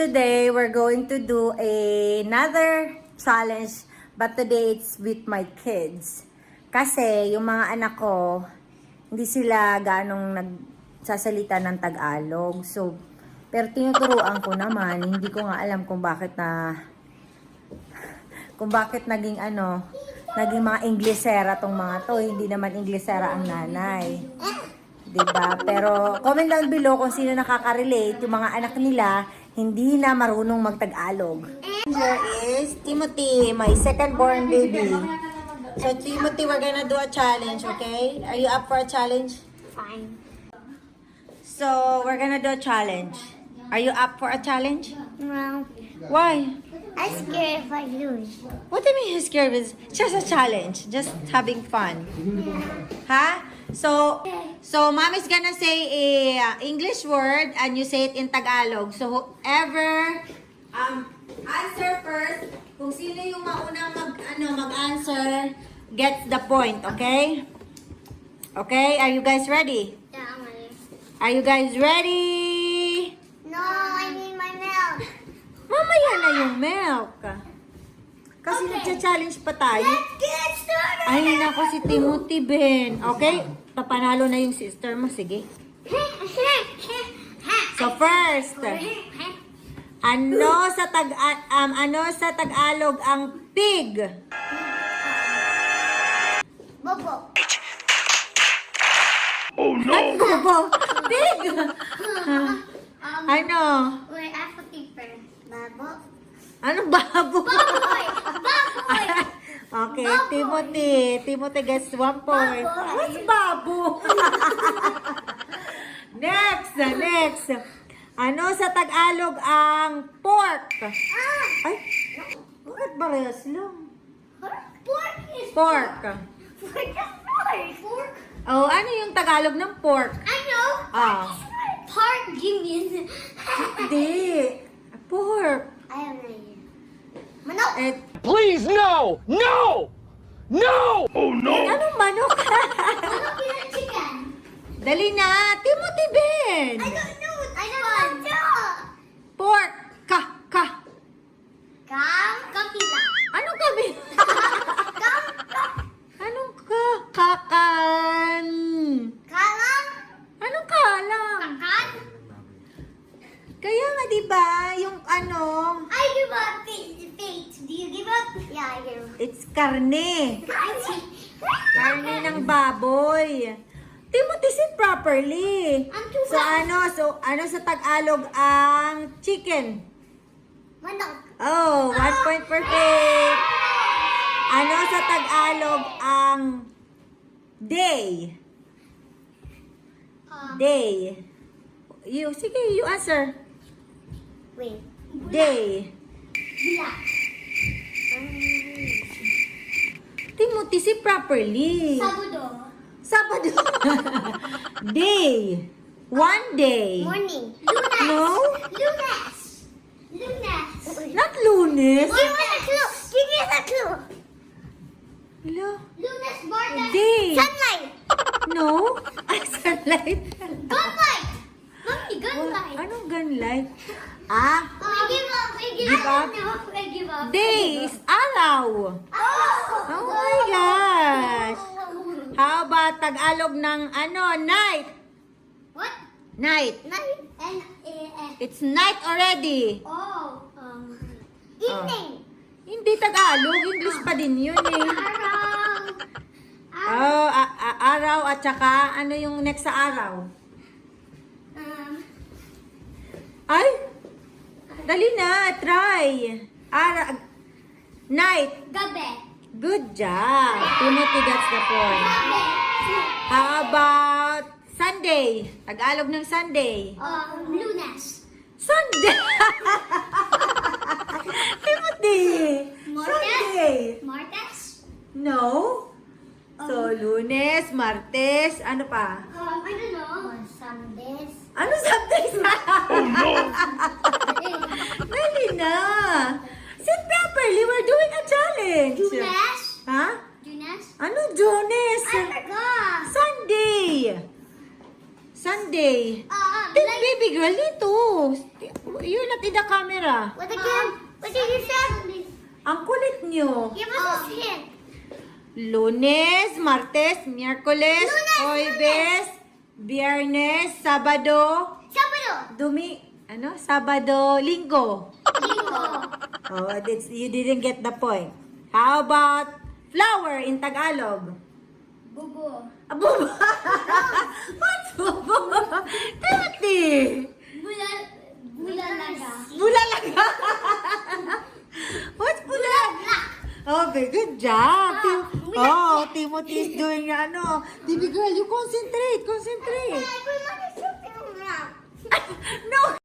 today we're going to do another challenge but today it's with my kids. Kasi yung mga anak ko, hindi sila ganong nagsasalita ng Tagalog. So, pero tinuturuan ko naman, hindi ko nga alam kung bakit na kung bakit naging ano, naging mga Inglesera tong mga to. Hindi naman Inglesera ang nanay. 'Di ba? Pero comment down below kung sino nakaka-relate, yung mga anak nila hindi na marunong magtagalog. Here is Timothy, my second born baby. So Timothy, we're gonna do a challenge, okay? Are you up for a challenge? Fine. So, we're gonna do a challenge. Are you up for a challenge? No. Why? I'm scared if I lose. What do you mean you're scared? It's just a challenge. Just having fun. Huh? So, so mom is gonna say a uh, English word and you say it in Tagalog. So whoever um answer first, kung sino yung maunang mag ano mag-answer gets the point, okay? Okay, are you guys ready? Yeah, I'm ready. Are you guys ready? No, I need my milk. Mamaya na yung milk. Kasi Okay. nagcha-challenge pa tayo. Let's get started. Ay, nako si Timothy Ben. Okay, papanalo na yung sister mo. Sige. So first, ano sa tag um, ano sa Tagalog ang pig? Bobo. Ay, bobo. Pig. Um, ano? wait, I have to. Babo. Anong babo? Baboy. Baboy. Okay, Babo. Timothy. Timothy gets one point. Babo. What's babo? next, next. Ano sa Tagalog ang pork? Ah. Ay, bakit barehas lang? Pork is Pork. Pork is pork. Pork. Oh, ano yung Tagalog ng pork? I know. Ah. Pork Guinean. Hindi. Pork. I have no. Manok. Eh, Please, no! No! No! Oh no! anong manok? Manok a chicken. Dali na, Timothy Ben. I don't know. I don't know. Pork. Ka, ka. Kam kapila. Anong kabi? Kam Anong ka? Kakan. kalang Anong kalang? kakan. Kaya nga, di ba, yung ano, I give up fate. You give up? Yeah, I give up. it's karne. Karne ng baboy. Timothy, sit properly. So ano, so ano sa Tagalog ang chicken? Manok. Oh, one point perfect. Ano sa Tagalog ang day? Um, Day. You, sige, you answer. wait. Day. Bula. Timothy, sit properly. Sabado. Sabado. day. One day. Morning. Lunes. No? Lunes. Lunes. Not lunes. Give me a clue. Give me a clue. Hello? Lunes, Martes. Day. Sunlight. No? Ay, sunlight. Gunlight. Mommy, gunlight. Anong gunlight? Ah, I give up. I give, Give up? No, I give up. days. Araw. Oh, Oh my gosh. How about Tagalog ng ano, night? What? Night. Night. N A S. It's night already. Oh. Um. Evening. Hindi Tagalog, English pa din yun eh. Araw. Araw. Oh, araw at saka ano yung next sa araw? Um. Ay! Dali na, try. Ara night. Gabi. Good job. Timothy gets the point. How about Sunday? Tagalog ng Sunday. Um. Lunes. Sunday! Timothy! Sunday! Martes. No? So, lunes, martes, ano pa? Um. I don't know. Sundays. Ano Sundays? Oh no! Dali na! Sit properly, we're doing a challenge. Lunes. Jones? Forgot. Sunday! Sunday. Um, Then, like, baby girl, dito. You're not in the camera. what again? what did you say? Ang kulit nyo. Give us a hint. Lunes, Martes, Miyerkules, Jueves, Biyernes, Sabado, Sabado. Dumi, ano? Sabado, Linggo. Linggo. Oh, you didn't get the point. How about flower in Tagalog? Bubo. Abo. What's bubo? Timothy. Bula, bulalaga. Bulalaga. What's bulalaga? Okay, good job. Tim- oh, Timothy is doing ano. Baby girl, you concentrate, concentrate. No.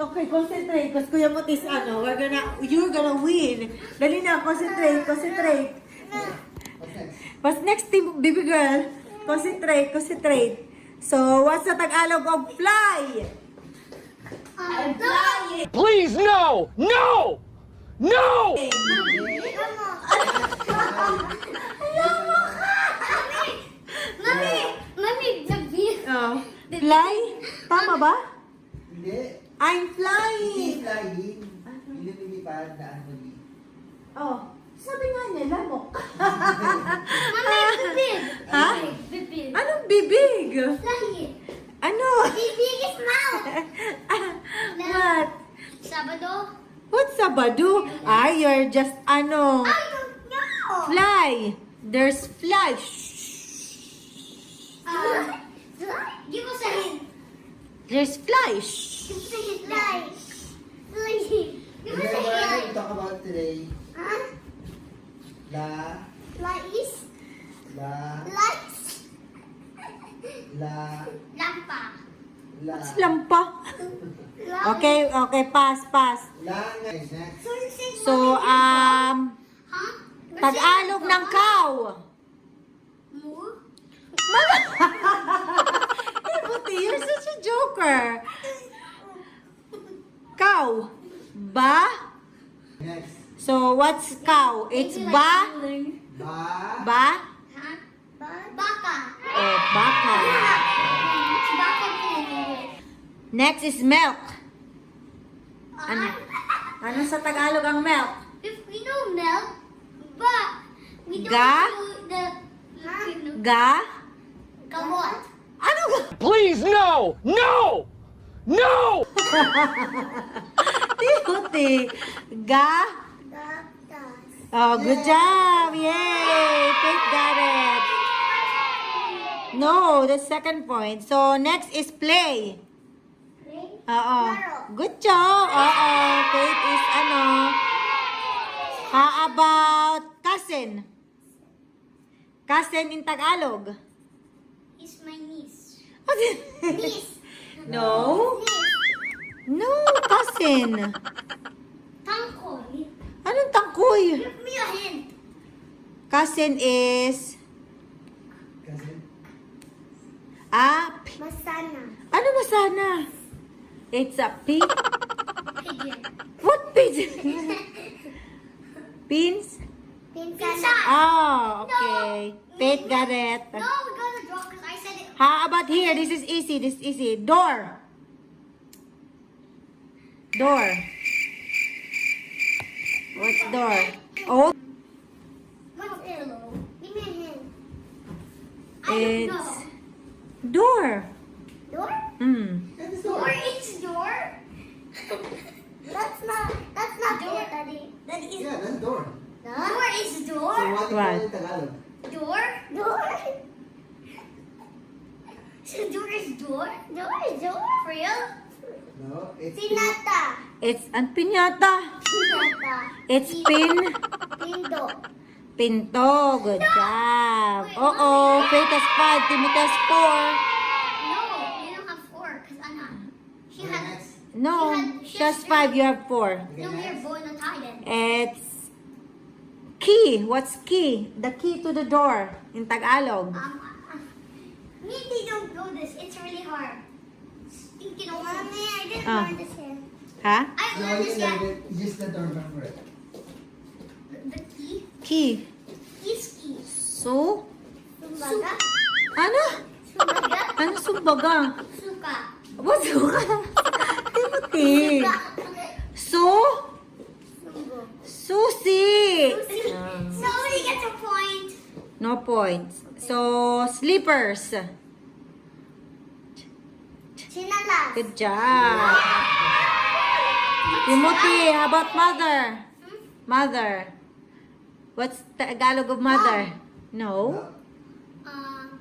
Okay, concentrate. Kasi Kuya Mutis, ano, we're gonna, you're gonna win. Dali na, concentrate, concentrate. What's next, team, baby girl? Concentrate, concentrate. So, what's the Tagalog of fly? Please, no! No! No! Mami, mami, bee. Oh, fly? Tama ba? Hindi. I'm Hindi flying. flying. Hindi lumilipad na ano ni. Oh, sabi nga niya, lamok. Mami, bibig. Ha? Bibig. Anong bibig? Flying. Ano? Bibig is mouth. What? Sabado. What's Sabado? Ay, you're just ano. I don't know. Fly. There's fly. Uh, give us a hint. There's fly. Give us a hint. Fly. Fly. Give Remember us a what we hint. talk about today? Huh? La, Lice. la, Lice. la, Lampa. la. What's lampa? Okay, okay, pass, pass. La is next. So, um, Huh? Tagalog ng cow. Moo? Hey, Buti, you're such a joker. Cow. Ba? Next. So, what's cow? It's ba? Ba, Ba? Baka. Oh, baka. Next is milk. Ano? Ano sa Tagalog ang milk? If we know milk, but we don't Ga? know the huh? Ga? Gamot. Ano ga? Please, no! No! No! Tiyote. Ga? Oh, good job. Yay! Faith got it. No, the second point. So, next is play. Oo. Good job. Oo. Faith is ano? How about cousin? Cousin in Tagalog. Is my niece. Niece. no? No, cousin. Tangkoy. Anong tangkoy? Give me a hint. Cousin is... kasi, Ah, Masana. ano masana? It's a pig. Pigeon. What pigeon? Pins? Pinsan. Oh, okay. Faith got it. No, we got to draw because I said it. How about here? This is easy. This is easy. Door. Door. What's door? Oh, What's pillow? Give me a hint. I it's don't know. door. Door? Hmm. Door door. is door? that's not, that's not door. Daddy. That is Yeah, that's door. Door is door? So what do you What? in Tagalog? Door? Door? So door is door? Door is door? For real? No, it's Sinata. It's an piñata. Sinata. It's pin. Pindo. Pinto. Good job. Oo. Faith has five. Timothy has four. No, you don't have four, because Anna. She Okay, had. next. No. She She had- has five. You have four. Okay, No, we are next. born not hidden. It's key. What's key? The key to the door in Tagalog. Um, uh, maybe don't do this. It's really hard. Stinking over. Mommy, I didn't Ah. learn this yet. Ha? I learned this Slowly yet. learn it. Use the door remember it. The, key. Key. Keys key. So? Sumbaga. Ano? Sumbaga. Ano sumbaga? Suka. What's Timothy? Suka. So? Sumbo. Susi. Somebody gets a point. No points. So, slippers. Chinalas. Good job. Timothy, how about mother? Mother. What's Tagalog of mother? No. No. Um,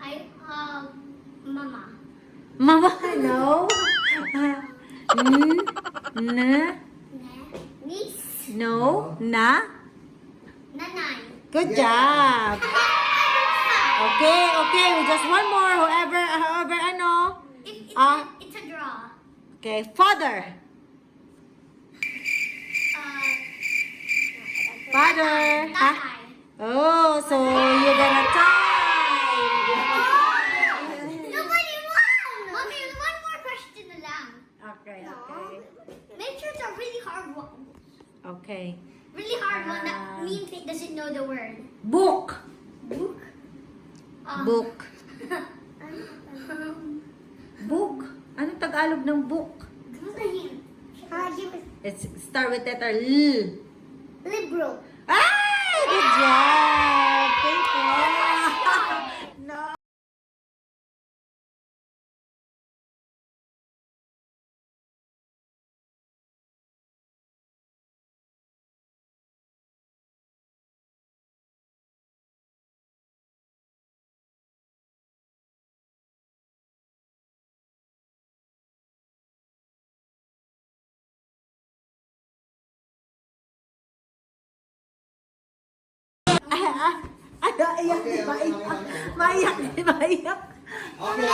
I, um, mama. Mama, no. N, na, Ne. Niece. no, na. Nanay. Good Yeah. job. Okay, okay. We just one more. Whoever, however, ano. It's, it's a draw. Okay, father. Uh, Father. Ha? tatay. Oh, so Tagalog ng book? It's start with letter L. libro. Ah, good job. Ah, ah, ah, iyak, Okay, okay, maiyak. okay, okay. Maiyak, maiyak. Okay.